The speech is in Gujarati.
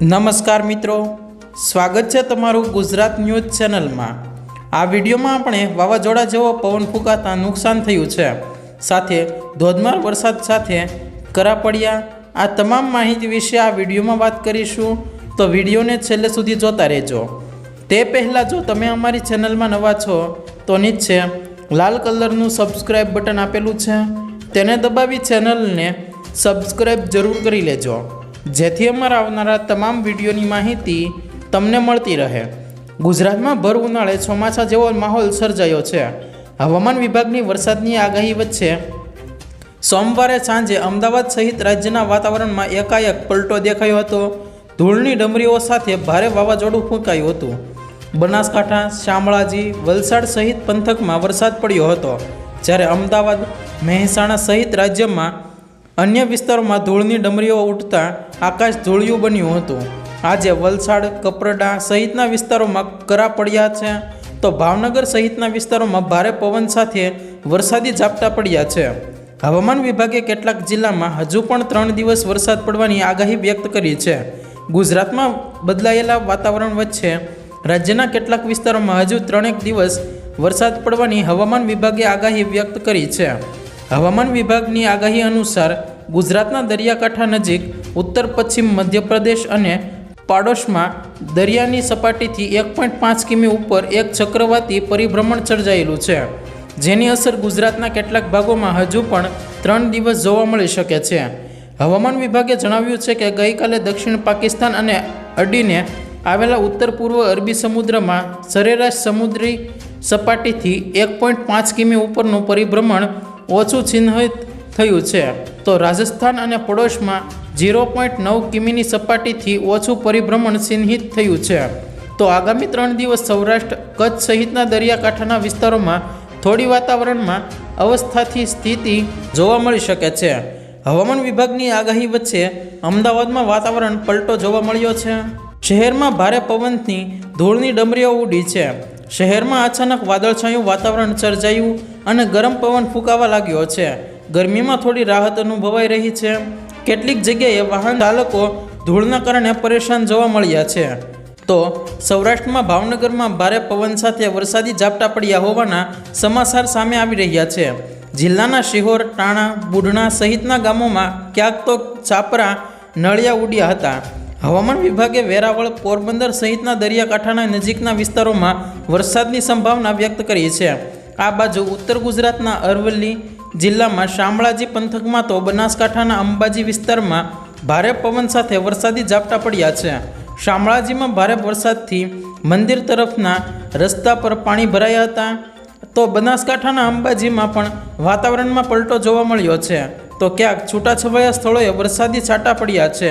નમસ્કાર મિત્રો, સ્વાગત છે તમારું ગુજરાત ન્યૂઝ ચેનલમાં. આ વિડીયોમાં આપણે વાવાઝોડા જેવો પવન ફૂંકાતા નુકસાન થયું છે. સાથે ધોધમાર વરસાદ સાથે કરા પડ્યા. આ તમામ માહિતી વિશે આ વિડીયોમાં વાત કરીશું. તો વિડીયોને છેલ્લે સુધી જોતા રહેજો. તે પહેલાં જો તમે અમારી ચેનલમાં નવા છો, તો નીચે લાલ કલરનું સબસ્ક્રાઈબ બટન આપેલું છે. તેને દબાવી ચેનલને સબસ્ક્રાઈબ જરૂર કરી લેજો. જેથી અમારા આવનારા તમામ વિડીયોની માહિતી તમને મળતી રહે. ગુજરાતમાં ભર ઉનાળે ચોમાસા જેવો માહોલ સર્જાયો છે. હવામાન વિભાગની વરસાદની આગાહી વચ્ચે સોમવારે સાંજે અમદાવાદ સહિત રાજ્યના વાતાવરણમાં એકાએક પલટો દેખાયો હતો. ધૂળની ડમરીઓ સાથે ભારે વાવાઝોડું ફૂંકાયું હતું. બનાસકાંઠા, શામળાજી, વલસાડ સહિત પંથકમાં વરસાદ પડ્યો હતો. જ્યારે અમદાવાદ, મહેસાણા સહિત રાજ્યમાં અન્ય વિસ્તારોમાં ધૂળની ડમરીઓ ઉઠતા આકાશ ધૂળિયું બન્યું હતું. આજે વલસાડ, કપરડા સહિતના વિસ્તારોમાં કરા પડ્યા છે. તો ભાવનગર સહિતના વિસ્તારોમાં ભારે પવન સાથે વરસાદી ઝાપટા પડ્યા છે. હવામાન વિભાગે કેટલાક જિલ્લામાં હજુ પણ ત્રણ દિવસ વરસાદ પડવાની આગાહી વ્યક્ત કરી છે. ગુજરાતમાં બદલાયેલા વાતાવરણ વચ્ચે રાજ્યના કેટલાક વિસ્તારોમાં હજુ ત્રણેક દિવસ વરસાદ પડવાની હવામાન વિભાગે આગાહી વ્યક્ત કરી છે. હવામાન વિભાગની આગાહી અનુસાર ગુજરાતના દરિયાકાંઠા નજીક, ઉત્તર, પશ્ચિમ, મધ્યપ્રદેશ અને પાડોશમાં દરિયાની સપાટીથી એક પોઈન્ટ પાંચ કિમી ઉપર એક ચક્રવાતી પરિભ્રમણ સર્જાયેલું છે, જેની અસર ગુજરાતના કેટલાક ભાગોમાં હજુ પણ ત્રણ દિવસ જોવા મળી શકે છે. હવામાન વિભાગે જણાવ્યું છે કે ગઈકાલે દક્ષિણ પાકિસ્તાન અને અડીને આવેલા ઉત્તર પૂર્વ અરબી સમુદ્રમાં સરેરાશ સમુદ્રી સપાટીથી એક પોઈન્ટ પાંચ કિમી ઉપરનું પરિભ્રમણ ઓછું ચિહ્નિત થયું છે, તો રાજસ્થાન અને પડોશમાં ઝીરો પોઈન્ટ નવ કિમીની સપાટીથી ઓછું પરિભ્રમણ ચિહ્નિત થયું છે. તો આગામી ત્રણ દિવસ સૌરાષ્ટ્ર, કચ્છ સહિતના દરિયાકાંઠાના વિસ્તારોમાં થોડી વાતાવરણમાં અવસ્થાથી સ્થિતિ જોવા મળી શકે છે. હવામાન વિભાગની આગાહી વચ્ચે અમદાવાદમાં વાતાવરણ પલટો જોવા મળ્યો છે. શહેરમાં ભારે પવનથી ધૂળની ડમરીઓ ઉડી છે. શહેરમાં અચાનક વાદળછાયું વાતાવરણ સર્જાયું અને ગરમ પવન ફૂંકાવા લાગ્યો છે. ગરમીમાં થોડી રાહત અનુભવાઈ રહી છે. કેટલીક જગ્યાએ વાહન ચાલકો ધૂળના કારણે પરેશાન જોવા મળ્યા છે. તો સૌરાષ્ટ્રમાં ભાવનગરમાં ભારે પવન સાથે વરસાદી ઝાપટા પડ્યા હોવાના સમાચાર સામે આવી રહ્યા છે. જિલ્લાના શિહોર, ટાણા, બુઢણા સહિતના ગામોમાં ક્યાંક તો ચાપરા નળિયા ઉડ્યા હતા. હવામાન વિભાગે વેરાવળ, પોરબંદર સહિતના દરિયાકાંઠાના નજીકના વિસ્તારોમાં વરસાદની સંભાવના વ્યક્ત કરી છે. આ બાજુ ઉત્તર ગુજરાતના અરવલ્લી જિલ્લામાં શામળાજી પંથકમાં તો બનાસકાંઠાના અંબાજી વિસ્તારમાં ભારે પવન સાથે વરસાદી ઝાપટા પડ્યા છે. શામળાજીમાં ભારે વરસાદથી મંદિર તરફના રસ્તા પર પાણી ભરાયા હતા. તો બનાસકાંઠાના અંબાજીમાં પણ વાતાવરણમાં પલટો જોવા મળ્યો છે. તો ક્યાંક છૂટાછવાયા સ્થળોએ વરસાદી છાંટા પડ્યા છે.